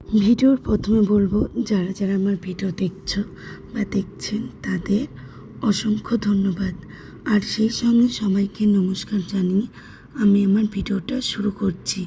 ভিডিওর প্রথমে বলব, যারা যারা আমার ভিডিও দেখছ বা দেখছেন, তাদের অসংখ্য ধন্যবাদ। আর সেই সঙ্গে সবাইকে নমস্কার জানিয়ে আমি আমার ভিডিওটা শুরু করছি।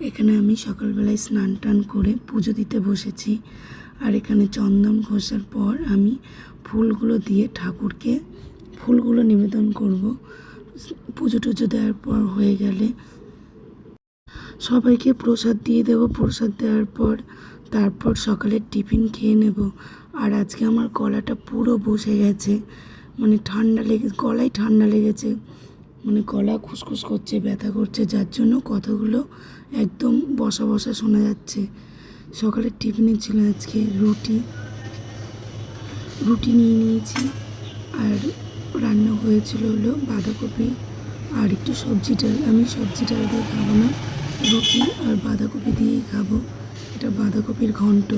এখানে আমি সকালবেলায় স্নান টান করে পুজো দিতে বসেছি। আর এখানে চন্দন ঘষার পর আমি ফুলগুলো দিয়ে ঠাকুরকে ফুলগুলো নিবেদন করব। পুজো টুজো দেওয়ার পর হয়ে গেলে সবাইকে প্রসাদ দিয়ে দেব। প্রসাদ দেওয়ার পর তারপর সকালের টিফিন খেয়ে নেব। আর আজকে আমার গলাটা পুরো বসে গেছে। মানে ঠান্ডা লেগে, গলায় ঠান্ডা লেগেছে। মানে গলা খুসখুস করছে, ব্যথা করছে, যার জন্য কথাগুলো একদম বসা বসা শোনা যাচ্ছে। সকালের টিফিনে ছিল আজকে রুটি। রুটি নিয়ে নিয়েছি। আর রান্না হয়েছিল হলো বাঁধাকপি আর একটু সবজি ডাল। আমি সবজি ডাল দিয়ে খাব না। রুটি আর বাঁধাকপি দিয়েই খাব। এটা বাঁধাকপির ঘন্ট।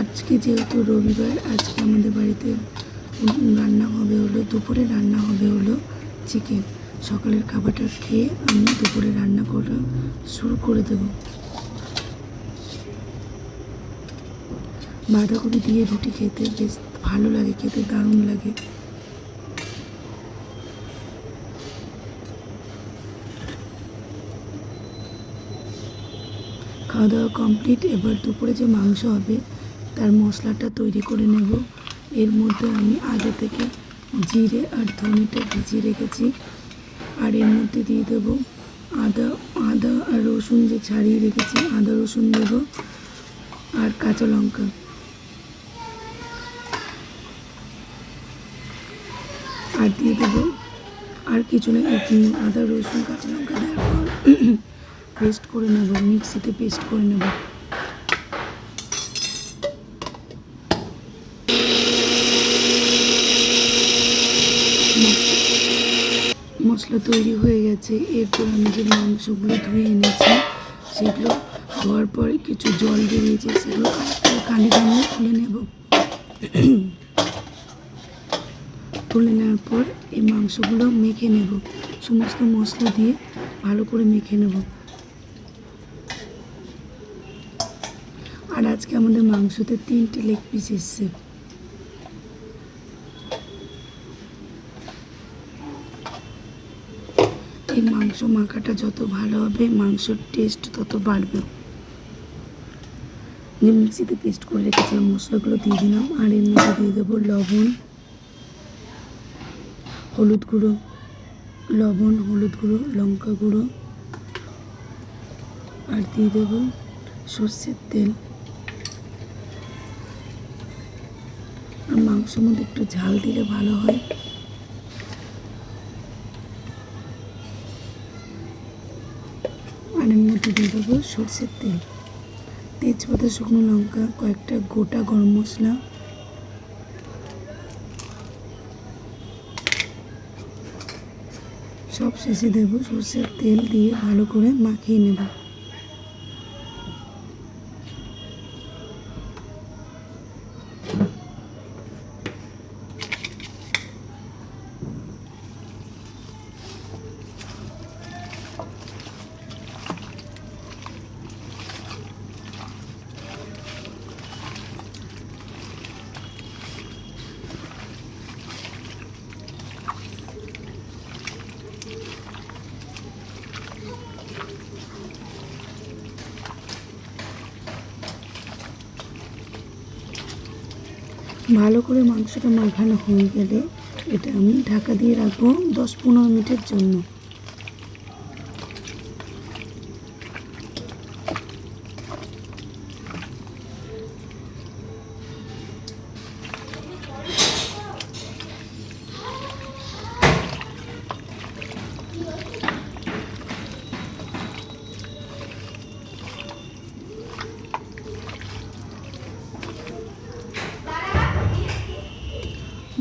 আজকে যেহেতু রবিবার, আজকে আমাদের বাড়িতে রান্না হবে হলো, দুপুরে রান্না হবে হলো চিকেন সকালের খাবারটা খেয়ে আমি দুপুরে রান্না করা শুরু করে দেব। বাঁধাকপি দিয়ে রুটি খেতে বেশ ভালো লাগে, খেতে দারুণ লাগে। খাওয়া দাওয়া কমপ্লিট এবার দুপুরে যে মাংস হবে, তার মশলাটা তৈরি করে নেব। এর মধ্যে আমি আগে থেকে জিরে আর ধনেটা ভিজিয়ে রেখেছি। আর এর মধ্যে দিয়ে দেবো আদা আদা আর রসুন যে ছাড়িয়ে রেখেছি, আদা, রসুন দেব আর কাঁচা লঙ্কা। আর দিয়ে দেবো আর কিছু না আদা, রসুন, কাঁচা লঙ্কা দেওয়ার পর পেস্ট করে নেব, মিক্সিতে পেস্ট করে নেব। মশলা তৈরি হয়ে গেছে, এরপর আমি যে মাংসগুলো ধুয়ে এনেছি, সেগুলো ধোয়ার পরে কিছু জল বেরিয়েছে সেগুলো কানে কানে তুলে নেব। তুলে নেওয়ার পর এই মাংসগুলো মেখে নেব, সমস্ত মশলা দিয়ে ভালো করে মেখে নেব। আর আজকে আমাদের মাংসতে তিনটে লেগ পিস এসছে। এই মাংস মাখাটা যত ভালো হবে, মাংসর টেস্ট তত বাড়বে। যে মিক্সিতে পেস্ট করে রেখেছিলাম, মশলাগুলো দিয়ে দিলাম, আর এর মধ্যে দিয়ে দেবো লবণ, হলুদ গুঁড়ো, লবণ, হলুদ গুঁড়ো, লঙ্কা গুঁড়ো, আর দিয়ে দেবো সর্ষের তেল আর মাংসের মধ্যে একটু ঝাল দিলে ভালো হয়। আর এর মধ্যে দিয়ে দেবো সর্ষের তেল। তেজপাতা, শুকনো লঙ্কা, কয়েকটা গোটা গরম মশলা। সব শেষে দেবো সর্ষের তেল দিয়ে ভালো করে মাখিয়ে নেব। ভালো করে মাংসটা মাখানো হয়ে গেলে এটা আমি ঢাকা দিয়ে রাখব দশ পনেরো মিনিটের জন্য।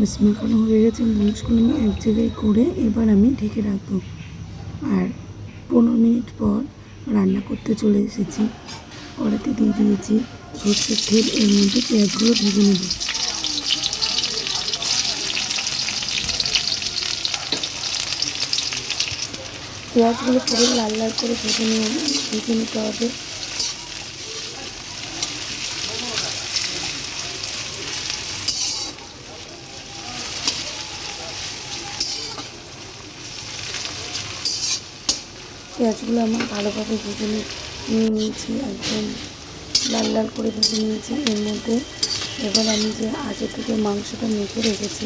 বেশ মাখানো হয়ে গেছে মাংসগুলো আমি এক জায়গায় করে এবার আমি ঢেকে রাখব। আর পনেরো মিনিট পর রান্না করতে চলে এসেছি। কড়াতে দিয়ে দিয়েছি সর্ষের তেল, এর মধ্যে পেঁয়াজগুলো ভেজে নেব। পেঁয়াজগুলো পুরো লাল লাল করে ভেজে নিয়ে ভেজে নিতে হবে। পেঁয়াজগুলো আমার ভালোভাবে ভেজে নিয়ে নিয়ে নিয়েছি, একদম লাল লাল করে ভেজে নিয়েছি। এর মধ্যে এবার আমি যে আগে থেকে মাংসটা মেখে রেখেছি,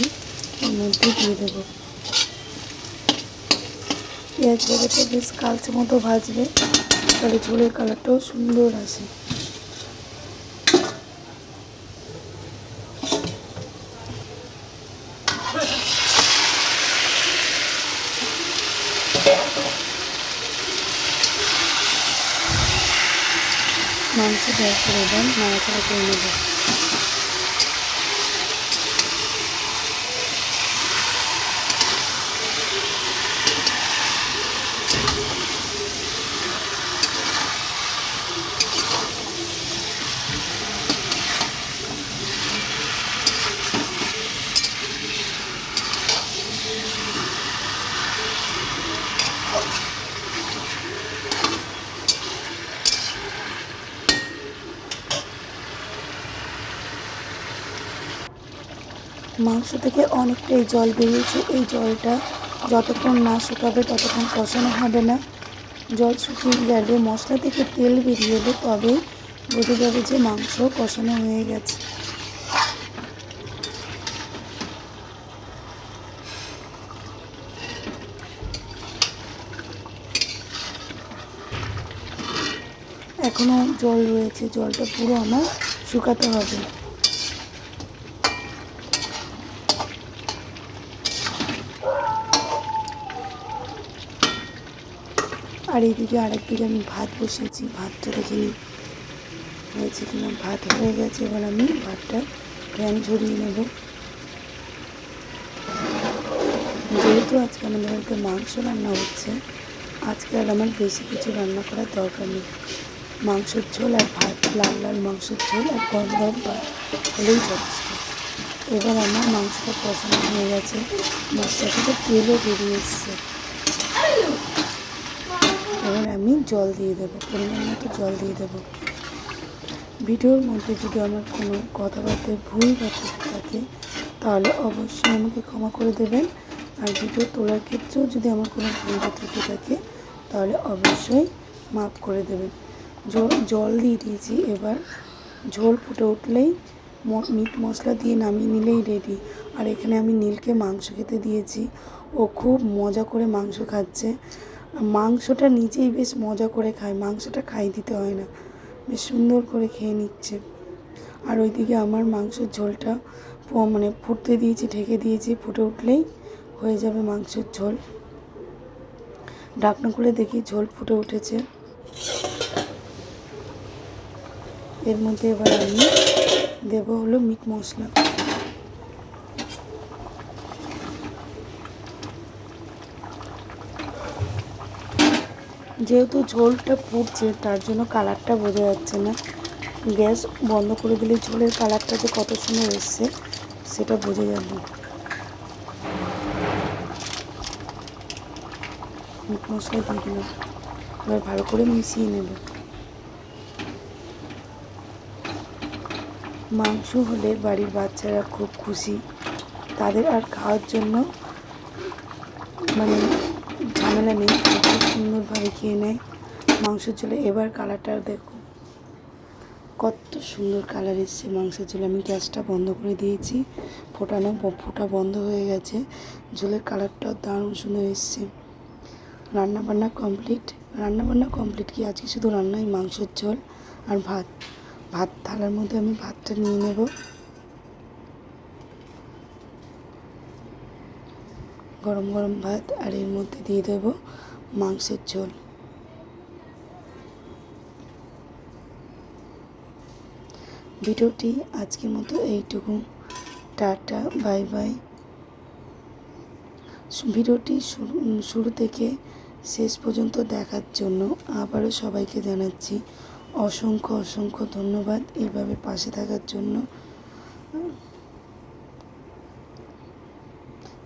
এর মধ্যে দিয়ে দেবো। পেঁয়াজ বেশ কালচে মতো ভাজবে তাহলে ঝোলের কালারটাও সুন্দর আসে। মাংস দেওয়ার পরে এবার নাড়াচাড়া করে নেব মাংস থেকে অনেকটাই জল বেরিয়েছে। এই জলটা যতক্ষণ না শুকাবে ততক্ষণ কষানো হবে না। জল শুকিয়ে গেলে, মশলা থেকে তেল বেরিয়ে এলে তবে বোঝা যাবে যে মাংস কষানো হয়ে গেছে। এখনও জল রয়েছে, জলটা পুরো আমার শুকাতে হবে। আর এইদিকে আরেকদিকে আমি ভাত বসিয়েছি, ভাতটা দেখে নিই। হয়েছে কিনা? ভাত হয়ে গেছে, এবার আমি ভাতটা ফ্যান ঝরিয়ে নেব। যেহেতু আজকে আমাদের বাড়িতে মাংস রান্না হচ্ছে, আজকে আর আমার বেশি কিছু রান্না করার দরকার নেই। মাংসের ঝোল আর ভাত, লাল লাল মাংসের ঝোল আর গরম গরম ভাত হলেই যথেষ্ট। এবার আমার মাংসটা পছন্দ হয়ে গেছে। মশলা থেকে তেলও বেরিয়ে এসছে। এবার আমি জল দিয়ে দেবো, পরিমাণ মতো জল দিয়ে দেবো। ভিডিওর মধ্যে যদি আমার কোনো কথাবার্তায় ভুল বা থাকে, তাহলে অবশ্যই আমাকে ক্ষমা করে দেবেন। আর ভিডিও তোলার ক্ষেত্রেও যদি আমার কোনো ভুল বা ত্রুটি থাকে, তাহলে অবশ্যই মাফ করে দেবেন। জল জল দিয়ে দিয়েছি এবার। ঝোল ফুটে উঠলেই মিট মশলা দিয়ে নামিয়ে নিলেই রেডি আর এখানে আমি নীলকে মাংস খেতে দিয়েছি। ও খুব মজা করে মাংস খাচ্ছে। মাংসটা নিজেই বেশ মজা করে খায়। মাংসটা খাই দিতে হয় না। বেশ সুন্দর করে খেয়ে নিচ্ছে। আর ওইদিকে আমার মাংসের ঝোলটা মানে ফুটতে দিয়েছি, ঢেকে দিয়েছি, ফুটে উঠলেই হয়ে যাবে মাংসের ঝোল। ঢাকনা খুলে দেখি ঝোল ফুটে উঠেছে। এর মধ্যে এবার আমি দেবো হলো মিট মশলা। যেহেতু ঝোলটা ফুটছে তার জন্য কালারটা বোঝা যাচ্ছে না। গ্যাস বন্ধ করে দিলে ঝোলের কালারটা যে কত সুন্দর এসছে, সেটা বোঝা যাবে মিট মশলা দিয়ে দিলাম। এবার ভালো করে মিশিয়ে নেব। মাংস হলে বাড়ির বাচ্চারা খুব খুশি। তাদের আর খাওয়ার জন্য মানে ঝামেলা নেই। সুন্দরভাবে খেয়ে নেয়। মাংসের ঝোলে এবার কালারটা দেখো। কত সুন্দর কালার এসছে মাংসের ঝোলে। আমি গ্যাসটা বন্ধ করে দিয়েছি। ফোটানো, ফোটা বন্ধ হয়ে গেছে। ঝোলের কালারটাও দারুণ সুন্দর এসছে। রান্না বান্না কমপ্লিট রান্না বান্না কমপ্লিট কি? আজকে শুধু রান্নাই মাংসের ঝোল আর ভাত। ভাত থালার মধ্যে আমি ভাতটা নিয়ে নেব। গরম গরম ভাত আর এর মধ্যে দিয়ে দেব মাংসের ঝোল। ভিডিওটি আজকের মতো এইটুকু। Tata, bye bye. ভিডিওটি শুরু থেকে শেষ পর্যন্ত দেখার জন্য আবারও সবাইকে জানাচ্ছি অসংখ্য অসংখ্য ধন্যবাদ এইভাবে পাশে থাকার জন্য।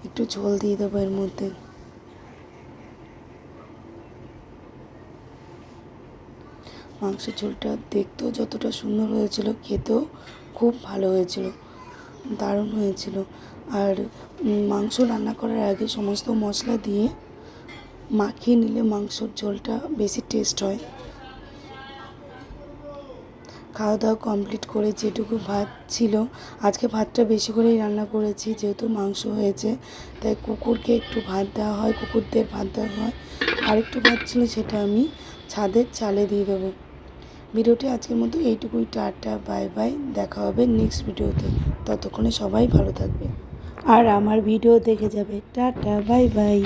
একটু ঝোল দিয়ে দেবো এর মধ্যে। মাংসের ঝোলটা দেখতেও যতটা সুন্দর হয়েছিল, খেতেও খুব ভালো হয়েছিল, দারুণ হয়েছিল। আর মাংস রান্না করার আগে সমস্ত মশলা দিয়ে মাখিয়ে নিলে মাংসর ঝোলটা বেশি টেস্ট হয়। খাওয়া দাওয়া কমপ্লিট করে যেটুকু ভাত ছিল, আজকে ভাতটা বেশি করেই রান্না করেছি, যেহেতু মাংস হয়েছে, তাই কুকুরকে একটু ভাত দেওয়া হয়, কুকুরদের ভাত দেওয়া হয়। আরেকটু ভাত ছিল সেটা আমি ছাদের চালে দিয়ে দেবো। ভিডিওটি আজকের মতো, এইটুকুই, টাটা, বাই বাই, দেখা হবে নেক্সট ভিডিওতে। ততক্ষণে সবাই ভালো থাকবে। আর আমার ভিডিও দেখে যাবে। Tata, bye bye.